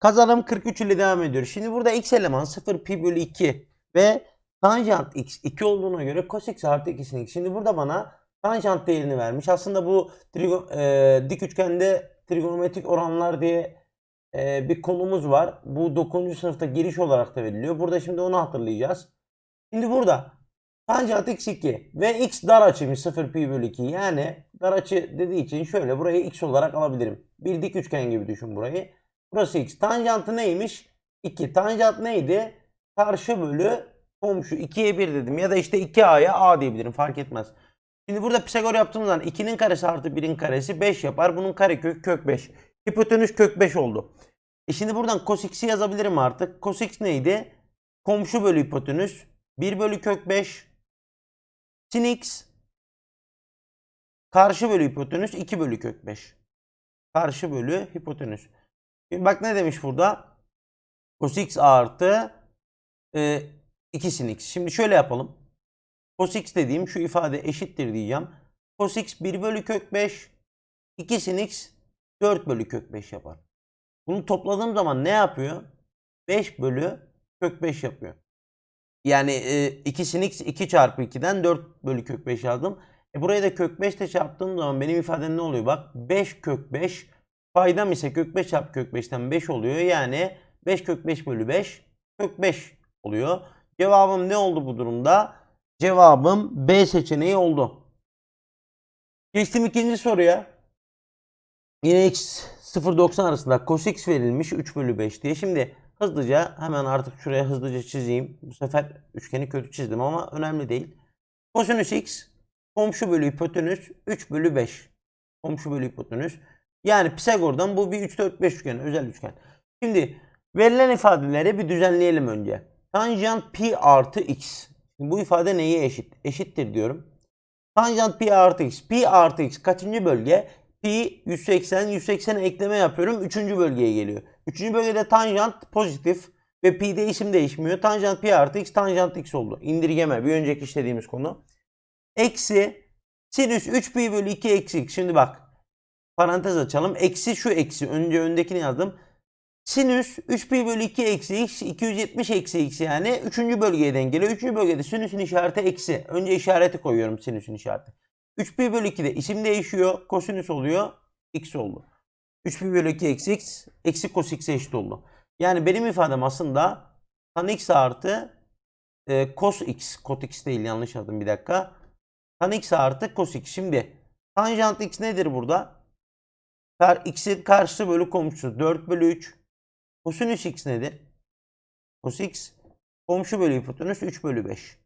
Kazanım 43 ile devam ediyor. Şimdi burada x eleman 0 pi bölü 2 ve tanjant x 2 olduğuna göre cos x artı 2 sin x. Şimdi burada bana tanjant değerini vermiş. Aslında bu trigo, e, dik üçgende trigonometrik oranlar diye e, bir konumuz var. Bu 9. sınıfta giriş olarak da veriliyor. Burada şimdi onu hatırlayacağız. Şimdi burada tanjant x2 ve x dar açıymış 0 pi bölü 2. Yani dar açı dediği için şöyle burayı x olarak alabilirim. Bir dik üçgen gibi düşün burayı. Burası x. Tanjantı neymiş? 2. Tanjant neydi? Karşı bölü komşu. 2'ye 1 dedim. Ya da işte 2a'ya a diyebilirim. Fark etmez. Şimdi burada Pisagor yaptığımız zaman 2'nin karesi artı 1'in karesi 5 yapar. Bunun karekökü kök 5. Hipotenüs kök 5 oldu. E şimdi buradan cos x'i yazabilirim artık. Cos x neydi? Komşu bölü hipotenüs. 1 bölü kök 5. Sin x. Karşı bölü hipotenüs 2 bölü kök 5. Karşı bölü hipotenüs. Bak ne demiş burada? Cos x artı e, 2 sin x. Şimdi şöyle yapalım. Cos x dediğim şu ifade eşittir diyeceğim. Cos x 1 bölü kök 5. 2 sin x 4 bölü kök 5 yapar. Bunu topladığım zaman ne yapıyor? 5 bölü kök 5 yapıyor. Yani e, 2 sin x 2 çarpı 2'den 4 bölü kök 5 yazdım. E burayı da kök 5 ile çarptığım zaman benim ifadem ne oluyor? Bak 5 kök 5 paydam ise kök 5 çarpı kök 5'ten 5 oluyor. Yani 5 kök 5 bölü 5 kök 5 oluyor. Cevabım ne oldu bu durumda? Cevabım B seçeneği oldu. Geçtim ikinci soruya. Yine x 0-90 arasında cos x verilmiş 3 bölü 5 diye. Şimdi hızlıca hemen artık şuraya hızlıca çizeyim. Bu sefer üçgeni kötü çizdim ama önemli değil. Kosinüs x komşu bölü hipotenüs 3 bölü 5. Komşu bölü hipotenüs. Yani Pisagor'dan bu bir 3 4 5 üçgen, özel üçgen. Şimdi verilen ifadeleri bir düzenleyelim önce. Tanjant pi artı x. Şimdi bu ifade neye eşit? Eşittir diyorum. Tanjant pi artı x. Pi artı x kaçıncı bölge? Pi 180, 180'e ekleme yapıyorum. Üçüncü bölgeye geliyor. Üçüncü bölgede tanjant pozitif ve pi'de isim değişmiyor. Tanjant pi artı x, tanjant x oldu. İndirgeme bir önceki işlediğimiz konu. Eksi sinüs 3 pi bölü 2 eksi x. Şimdi bak parantez açalım. Eksi şu eksi. Önce öndekini yazdım. Sinüs 3 pi bölü 2 eksi x 270 eksi x yani 3. bölgeye denk geliyor. 3. bölgede sinüsün işareti eksi. Önce işareti koyuyorum sinüsün işareti. 3 pi bölü 2'de isim değişiyor. Kosinüs oluyor. X oldu. 3 pi bölü 2 eksi x eksi cos x'e eşit oldu. Yani benim ifadem aslında tan x artı e, cos x. Cot x değil yanlış yazdım bir dakika. Tan x artı cos x. Şimdi tanjant x nedir burada? Kar, x'in karşısı bölü komşusu 4 bölü 3. Kosinüs x nedir? Cos x komşu bölü hipotenüs 3 bölü 5.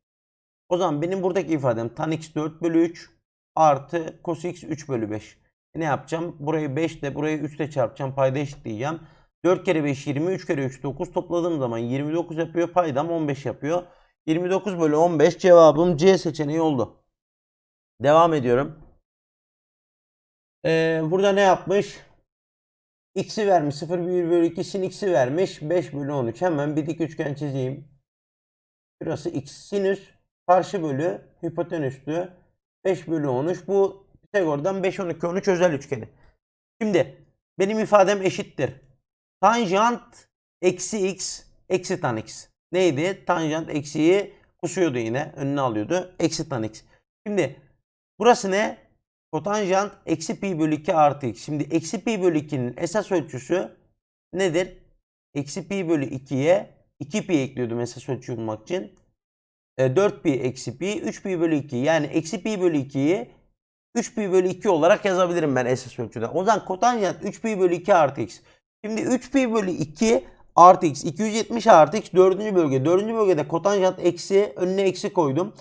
O zaman benim buradaki ifadem tan x 4 bölü 3 artı cos x 3 bölü 5. E ne yapacağım? Burayı 5 ile burayı 3 ile çarpacağım. Payda eşitleyeceğim. 4 kere 5 20, 3 kere 3 9 topladığım zaman 29 yapıyor. Paydam 15 yapıyor. 29 bölü 15 cevabım C seçeneği oldu. Devam ediyorum. Ee, burada ne yapmış? X'i vermiş. 0 bölü 2 sin x'i vermiş. 5 bölü 13. Hemen bir dik üçgen çizeyim. Burası x sinüs. Karşı bölü hipotenüslü. 5 bölü 13. Bu Pisagor'dan 5 12 13 özel üçgeni. Şimdi benim ifadem eşittir. Tanjant eksi x eksi tan x. Neydi? Tanjant eksiyi kusuyordu yine. Önüne alıyordu. Eksi tan x. Şimdi burası ne? Kotanjant eksi pi bölü 2 artı x. Şimdi eksi pi bölü 2'nin esas ölçüsü nedir? Eksi pi bölü 2'ye 2 pi ekliyordum esas ölçü bulmak için. E, 4 pi eksi pi 3 pi bölü 2. Yani eksi pi bölü 2'yi 3 pi bölü 2 olarak yazabilirim ben esas ölçüde. O zaman kotanjant 3 pi bölü 2 artı x. Şimdi 3 pi bölü 2 artı x 270 artı x 4. bölge. 4. bölgede kotanjant eksi önüne eksi koydum.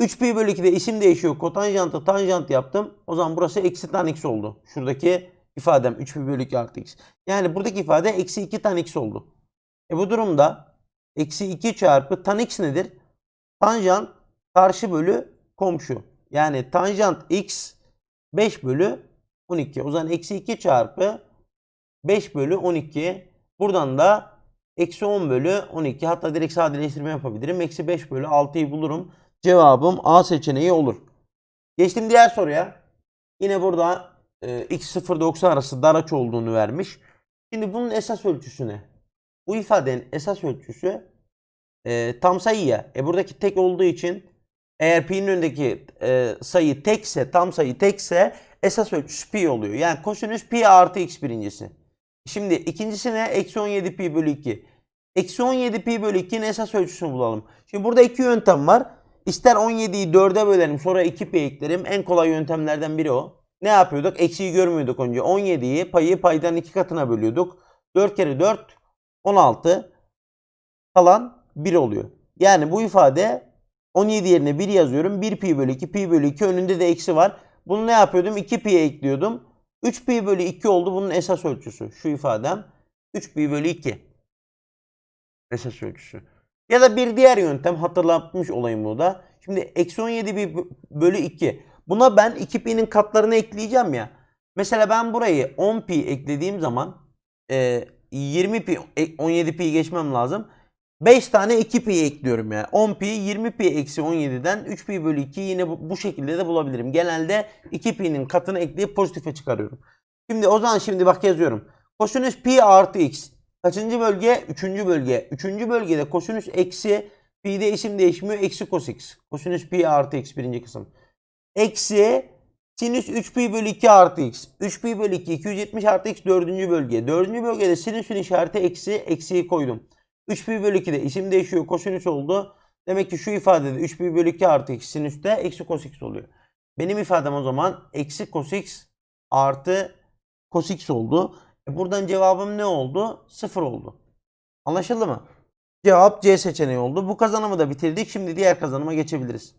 3 pi bölü 2'de isim değişiyor. Kotanjantı tanjant yaptım. O zaman burası eksi tan x oldu. Şuradaki ifadem 3 pi bölü 2 artı x. Yani buradaki ifade eksi 2 tan x oldu. E bu durumda eksi 2 çarpı tan x nedir? Tanjant karşı bölü komşu. Yani tanjant x 5 bölü 12. O zaman eksi 2 çarpı 5 bölü 12. Buradan da eksi 10 bölü 12. Hatta direkt sadeleştirme yapabilirim. Eksi 5 bölü 6'yı bulurum. Cevabım A seçeneği olur. Geçtim diğer soruya. Yine burada e, x 0 90 arası dar açı olduğunu vermiş. Şimdi bunun esas ölçüsü ne? Bu ifadenin esas ölçüsü e, tam sayı ya. E buradaki tek olduğu için eğer pi'nin önündeki e, sayı tekse, tam sayı tekse esas ölçüsü pi oluyor. Yani kosinüs pi artı x birincisi. Şimdi ikincisine eksi 17 pi bölü 2. Eksi 17 pi bölü 2'nin esas ölçüsünü bulalım. Şimdi burada iki yöntem var. İster 17'yi 4'e bölerim sonra 2 pi eklerim. En kolay yöntemlerden biri o. Ne yapıyorduk? Eksiği görmüyorduk önce. 17'yi payı paydan 2 katına bölüyorduk. 4 kere 4 16 kalan 1 oluyor. Yani bu ifade 17 yerine 1 yazıyorum. 1 pi bölü 2 pi bölü 2 önünde de eksi var. Bunu ne yapıyordum? 2 pi'ye ekliyordum. 3 pi bölü 2 oldu bunun esas ölçüsü. Şu ifadem 3 pi bölü 2 esas ölçüsü. Ya da bir diğer yöntem hatırlatmış olayım burada. Şimdi eksi 17 pi bölü 2. Buna ben 2 pi'nin katlarını ekleyeceğim ya. Mesela ben burayı 10 pi eklediğim zaman e, 20 pi 17 pi geçmem lazım. 5 tane 2 pi ekliyorum yani. 10 pi 20 pi eksi 17'den 3 pi bölü 2 yine bu, bu şekilde de bulabilirim. Genelde 2 pi'nin katını ekleyip pozitife çıkarıyorum. Şimdi o zaman şimdi bak yazıyorum. Kosinüs pi artı x. Kaçıncı bölge? Üçüncü bölge. Üçüncü bölgede kosinüs eksi pi'de isim değişmiyor. Eksi cos x. Kosinüs pi artı x birinci kısım. Eksi sinüs 3 pi bölü 2 artı x. 3 pi bölü 2 270 artı x dördüncü bölge. Dördüncü bölgede sinüsün işareti eksi. Eksiyi koydum. 3 pi bölü 2'de isim değişiyor. Kosinüs oldu. Demek ki şu ifadede 3 pi bölü 2 artı x sinüste eksi cos x oluyor. Benim ifadem o zaman eksi cos x artı cos x oldu. E buradan cevabım ne oldu? 0 oldu. Anlaşıldı mı? Cevap C seçeneği oldu. Bu kazanımı da bitirdik. Şimdi diğer kazanıma geçebiliriz.